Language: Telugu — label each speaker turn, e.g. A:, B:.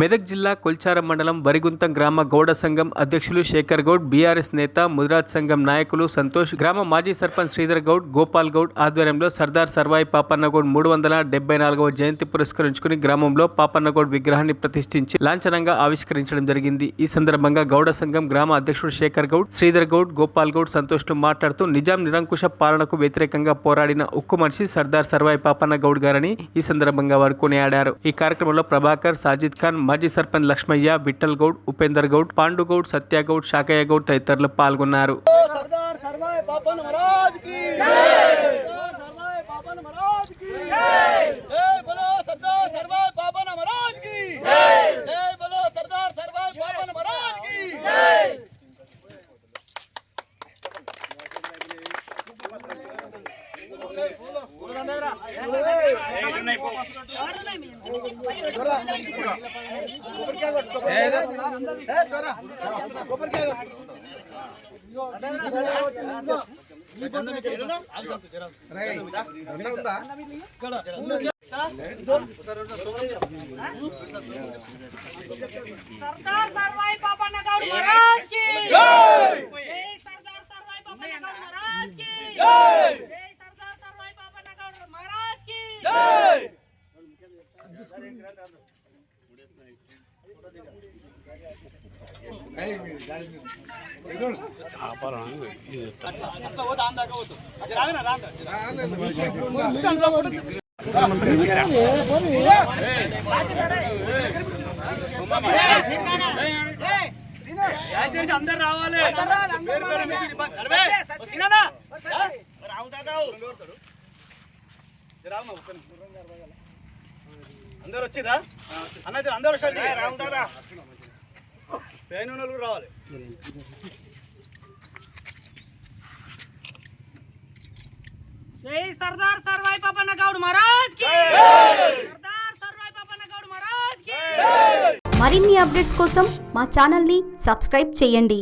A: మెదక్ జిల్లా కొల్చారం మండలం వరిగుంతం గ్రామ గౌడ సంఘం అధ్యక్షులు శేఖర్ గౌడ్ బీఆర్ఎస్ నేత ముదిరాజ్ సంఘం నాయకులు సంతోష్ గ్రామ మాజీ సర్పంచ్ శ్రీధర్ గౌడ్ గోపాల్ గౌడ్ ఆధ్వర్యంలో సర్దార్ సర్వాయి పాపన్నగౌడ్ మూడు వందల డెబ్బై నాలుగవ జయంతి పురస్కరించుకుని గ్రామంలో పాపన్నగౌడ్ విగ్రహాన్ని ప్రతిష్ఠించి లాంఛనంగా ఆవిష్కరించడం జరిగింది. ఈ సందర్భంగా గౌడ సంఘం గ్రామ అధ్యక్షుడు శేఖర్ గౌడ్ శ్రీధర్ గౌడ్ గోపాల్ గౌడ్ సంతోష్లు మాట్లాడుతూ నిజాం నిరంకుశ పాలనకు వ్యతిరేకంగా పోరాడిన ఉక్కు మనిషి సర్దార్ సర్వాయి పాపన్న గౌడ్ గారని ఈ సందర్భంగా వారు కొనియాడారు. ఈ కార్యక్రమంలో ప్రభాకర్ సాజిద్ ఖాన్ మాజీ సర్పంచ్ లక్ష్మయ్య విఠల్ గౌడ్ ఉపేందర్ గౌడ్ పాండు గౌడ్ సత్య గౌడ్ శాకయ్య గౌడ్ తదితరులు పాల్గొన్నారు.
B: सरदार
C: सरवाई पापा गौड महाराज की जय जय सरदार सरवाई पापा गौड महाराज की जय
B: దయచేసి అందరు రావాలి రావు దాకా రావు మా ఒక్క నిమిషం. అందరు వచ్చిరా? అన్న అందరు పెయిన్ ఉన్న రావాలి.
C: జై సర్దార్ సర్వాయి పాపన్న గౌడ్ మహారాజ్ సర్దార్ సర్వాయి పాపన్న గౌడ్ మహారాజ్
D: మరిన్ని అప్డేట్స్ కోసం మా ఛానల్ని సబ్స్క్రైబ్ చేయండి.